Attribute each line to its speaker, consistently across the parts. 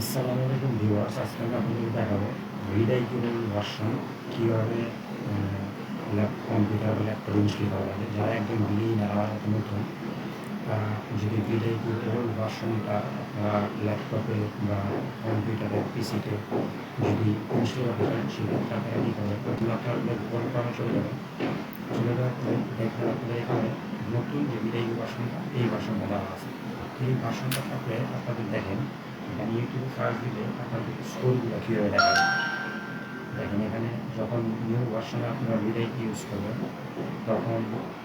Speaker 1: আসসালামু আলাইকুম ভিউয়ার্স, আজকে আমি আপনাদের দেখাবো ভিডাই কিউবল ভার্সন কীভাবে ল্যাপ, কম্পিউটার বা ল্যাপটপ ইনস্টল করা লাগে যারা একদম বিগিনার আমার নতুন যদি ভিডাই কিউবল ভার্সনটা ল্যাপটপে বা কম্পিউটারে, পিসিতে যদি ইনস্টল করতে পারেন, সেক্ষেত্রে আপনারা কী করবেন? প্রথমে আপনার কর্মে চলে যাবেন চলে যাওয়ার পরে আপনাদের এখানে নতুন যে ভিডাই ভার্সনটা, এই ভার্সনটা দেওয়া আছে। এই ভার্সনটা থাকলে আপনাদের দেখেন ইউটিউবে সার্চ দিলে আপনাদের স্কোরগুলো কীভাবে দেখা যায় দেখেন এখানে যখন নিউ ভার্সনে আপনারা ভিডিও ইউজ করবেন তখন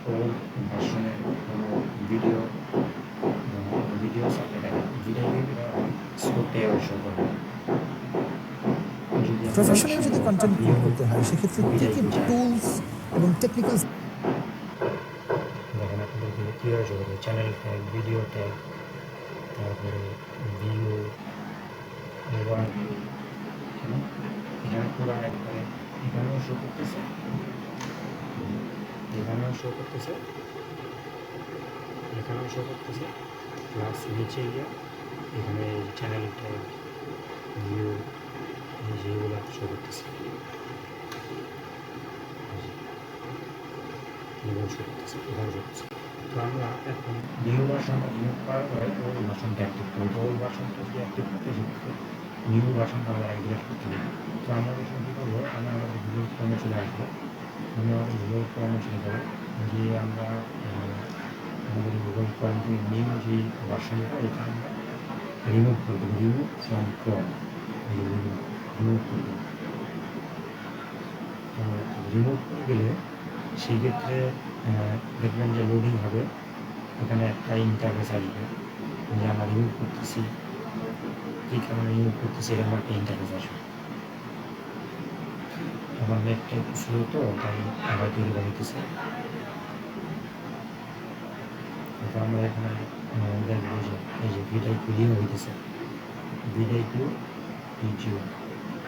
Speaker 1: ওল্ড ভার্সনের কোনো ভিডিও ভিডিও সাথে দেখেন ভিডিও স্কোরটা শো করবে
Speaker 2: প্রফেশনাল যদি কন্টেন্ট ক্রিয়েট করতে হয় সেক্ষেত্রে কী কী টুলস এবং টেকনিক্যাল
Speaker 1: দেখেন আপনাদেরকে কীভাবে চ্যানেল ট্যাগ ভিডিও ট্যাগ তারপরে ভিউ মোবাইল এখানে পুরো একবারে এখানেও শো করতেছে। এখানেও শো করতেছে। এখানেও শো করতেছে। প্লাস নিচে গিয়ে এখানে চ্যানেল ট্যাগ ভিউ যেগুলো শো করতেছে। এগুলো শো করতেছে এখানে শো করতেছে। তো আমরা এখন নিউ ভার্সনটা রিমুভ করার পরে ওল্ড ভার্সনটা অ্যাক্টিভ করব ওল্ড ভার্সনটা যদি অ্যাক্টিভ করতে সেক্ষেত্রে নিউ ভার্সনটা আমরা অ্যাক্টিভেট করতে হবে তো আমরা যখন কী করব? আমরা আমাদের গুগল ক্রমে চলে আসব। আমরা আমাদের গুগল ক্রমে চলে যাব। গিয়ে আমরা আমাদের গুগল ক্রম থেকে নিউ যে ভার্সনটা এটা আমরা রিমুভ করে দেবো। রিমুভ ফ্রম ক্রম রিমুভ করে দেবো। রিমুভ করে গেলে সেই ক্ষেত্রে দেখবেন যে লোডিং হবে। এখানে একটা ইন্টারফেস আসবে। যে আমরা রিমুভ করতেছি। কী কারণে রিমুভ করতেছি এরকম একটা ইন্টারফেস আসবে। আমার নেটটা একটু স্লো তো, তাই আবার তৈরি করে দিতেছে আমরা এখানে দেখব যে এই যে ভিটাই কিউ রিমুভ হইতেছে। ভিটাই কিউ ইউটিউব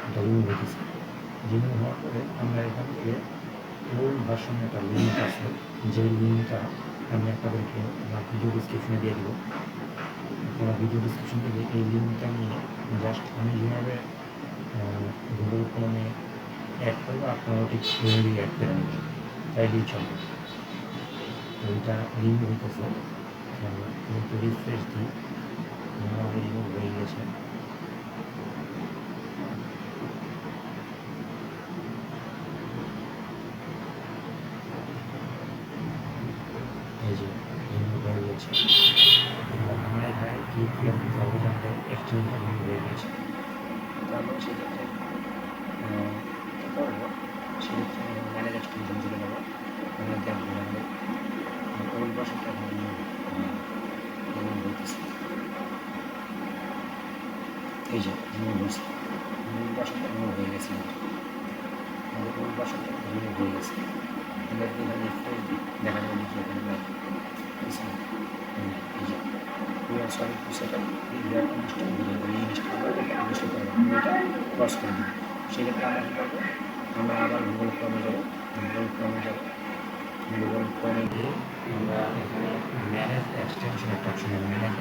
Speaker 1: এটা রিমুভ হইতেছে। রিমুভ হওয়ার পরে আমরা এখান থেকে ওল্ড ভার্সনে একটা লিঙ্ক আছে যে লিঙ্কটা আমি আপনাদেরকে আমার ভিডিও ডিসক্রিপশনে দিয়ে দেবো। আপনারা ভিডিও ডিসক্রিপশন থেকে এই লিঙ্কটা নিয়ে জাস্ট আমি যেভাবে গুগল ক্রমে অ্যাড করব, আপনারাও ঠিক সেভাবেই অ্যাড করে নেবেন। তাইলেই চলবে এটা লিঙ্ক হইতেছে। একটু রিফ্রেশ দিই। হয়ে গেছে। এই যে যে আমাদের এক্সটেনশন হয়ে গেছে। তারপর সেক্ষেত্রে কী করব? সেক্ষেত্রে আমি ম্যানেজ এক্সটেনশন চলে যাব। আমরা দেখব আমাদের হইতেছে এই যে হয়েছে ওল্ড ভার্সনটা রিমুভ হয়ে গেছে। আমাদের ওল্ড ভার্সনটা রিমুভ হয়ে গেছে। যাবে এই যে we are sorry to set up we are install video reinstall করে এটা ইনস্টল করে আমরা এটা ক্রস করে দিই সেক্ষেত্রে আমরা আমরা আবার গুগল ক্রমে যাব গুগল যাব গুগল ক্রমে গিয়ে আমরা এখানে ম্যানেজ এক্সটেনশন একটা অপশন হবে ম্যানেজ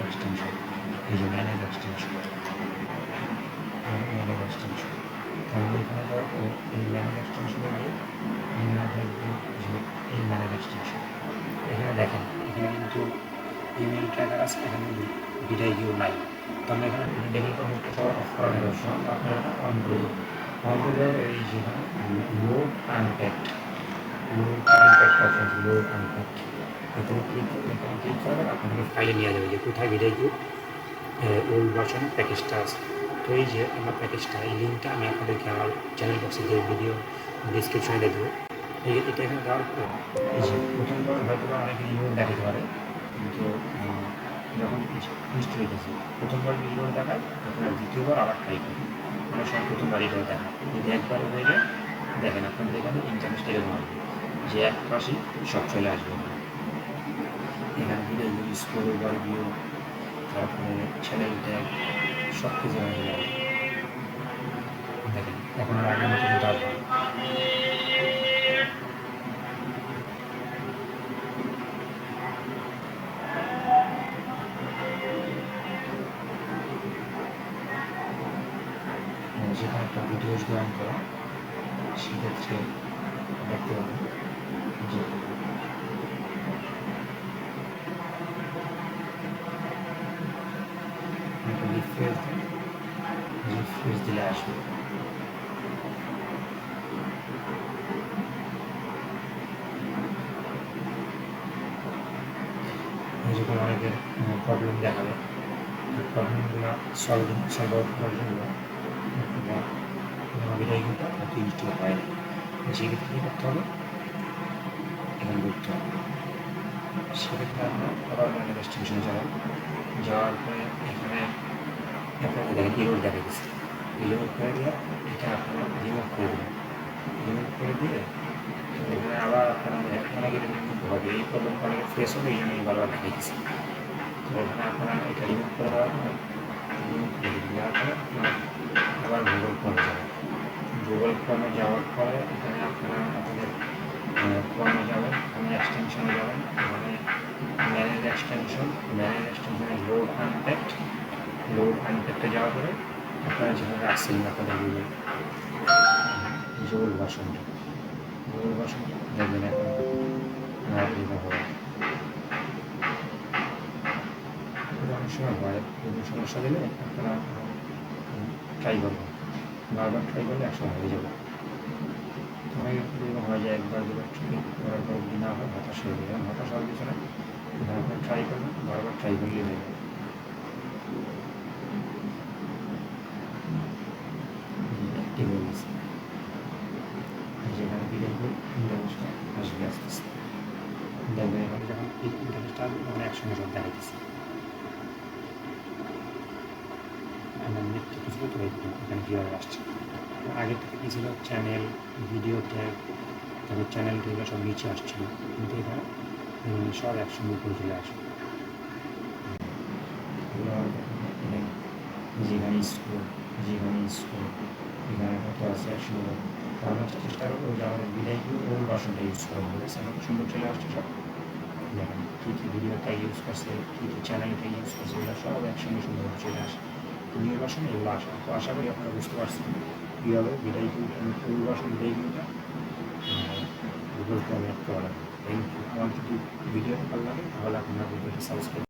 Speaker 1: এই যে ম্যানেজ এক্সটেনশন ম্যানেজ এক্সটেনশন তাহলে এখানে এই ম্যানেজ এক্সটেনশনে গিয়ে এই ম্যানেজ এক্সটেনশন এখানে দেখেন, এখানে কিন্তু ইমেল ট্র্যাকার আছে, এখানে বিদায় কেউ নাই। তো আমরা এখানে ডেভেলপার মুক্ত করা অফ অপশন আপনারা অন করে অন করে এই যে load unpacked load unpacked option load unpacked এখানে ক্লিক এখানে ক্লিক করবেন আপনাকে ফাইলে নিয়ে যাবে যে কোথায় বিদায় কেউ ওল্ড ভার্সন প্যাকেজটা আছে। তো এই যে আমার প্যাকেজটা এই লিঙ্কটা আমি আপনাদেরকে আমার চ্যানেল বক্সে যে ভিডিও ডিসক্রিপশনে দেখব এই এটা এখানে দেওয়ার পর প্রথমবার হয়তো বা অনেকে ইমেল দেখাতে পারে, কিন্তু যখন ইনস্টল হয়ে গেছে প্রথমবার ইমেল দেখায়, তখন দ্বিতীয়বার আবার ট্রাই করি। মানে সব প্রথমবার ইমেল দেখায় যদি একবার হয়ে যায়, দেখেন, আপনাদের এখানে ইন্টারনেট এরকম হবে, যে এক পাশেই সব চলে আসবে। এখানে video use score overview তারপরে চ্যানেল ট্যাগ সব কিছু দেখেন, এখন আর আগের মতো আসবে না। যেখানে একটা ভিডিও জয়েন করা সেক্ষেত্রে দেখতে পাবেন যে রিফ্রেশ রিফ্রেশ দিলে আসবে যখন অনেকের প্রবলেম দেখাবে প্রবলেমগুলো সলভিং সলভ আউট করার জন্য আমাদের কিন্তু অত ইনস্টল হয় না সেক্ষেত্রে কী করতে হবে এখানে করতে হবে। সেক্ষেত্রে আমরা আবার রেস্ট্রিকশনে যাবেন যাওয়ার পরে এখানে আপনাকে দেখেন ইরোড দেখা গেছে ইরোড করে দিয়ে এটা আপনারা রিমুভ করে দেবেন রিমুভ করে দিয়ে এখানে আবার আপনারা অনেকে রিমুভ হবে। এই প্রবলেম অনেকে ফেস হবে, এই জন্য বারবার দেখাইতেছে তো এখানে আপনারা এটা রিমুভ করে দেওয়ার পরে রিমুভ করে দেওয়ার পরে আপনারা আবার গুগল ফর্মে যাবেন গুগল ফর্মে যাওয়ার পরে এখানে আপনারা আপনাদের ফর্মে যাবেন এখানে এক্সটেনশনে যাবেন, এখানে ম্যানেজ এক্সটেনশন ম্যানেজ এক্সটেনশনে লোড আনপ্যাক্ট লোড আনপ্যাক্টে যাওয়ার পরে আপনারা যেখানে রাখছিলেন আপনাদের গুগল গুগল ভাষণটা গুগল ভাষণটা দেখবেন এখন অনেক সময় হয় সমস্যা দিলে আপনারা ট্রাই করবেন। বারবার ট্রাই করলে একসময় হয়ে যাবে। অনেক এরকম হয় যে একবার দুবার ট্রাই করার পর যদি হয়, হতাশ হয়ে যাবে। হতাশ হওয়ার কিছু না বারবার ট্রাই করবেন বারবার ট্রাই করলেই হয়ে যাবে। যেখানে আসবে আস্তে আস্তে। দেখবেন এখানে যখন আসবে একসঙ্গে সব দেখাইতেছে আমার কিছু তো এখানে কীভাবে আসছে। আগে থেকে কী ছিল? চ্যানেল ভিডিও ট্যাগ তারপর চ্যানেল ট্যাগগুলো সব নিচে আসছিল। কিন্তু এখানে সব একসঙ্গে উপরে চলে আসবে। এগুলো যেখানে স্কুল যেখানে স্কুল এখানে কত আছে একসঙ্গে তো চেষ্টা করব যে আমাদের বিদায়গুলো ওই বাসনটা ইউজ করা হবে সেখানে সুন্দর চলে আসছে সব। দেখেন, কী কী ভিডিওটা ইউজ করছে, কী কী চ্যানেলটা ইউজ করছে, এগুলো সব একসঙ্গে সুন্দর চলে আসে। নির্বাচন এগুলো আসে তো আশা করি আপনারা বুঝতে পারছেন কীভাবে বিদায় নির্বাচন বিদায়গুলোটা গুগল ফর্মে পারেন থ্যাংক ইউ আমার যদি ভিডিও ভালো লাগে, তাহলে আপনারা ভিডিওটা সাবস্ক্রাইব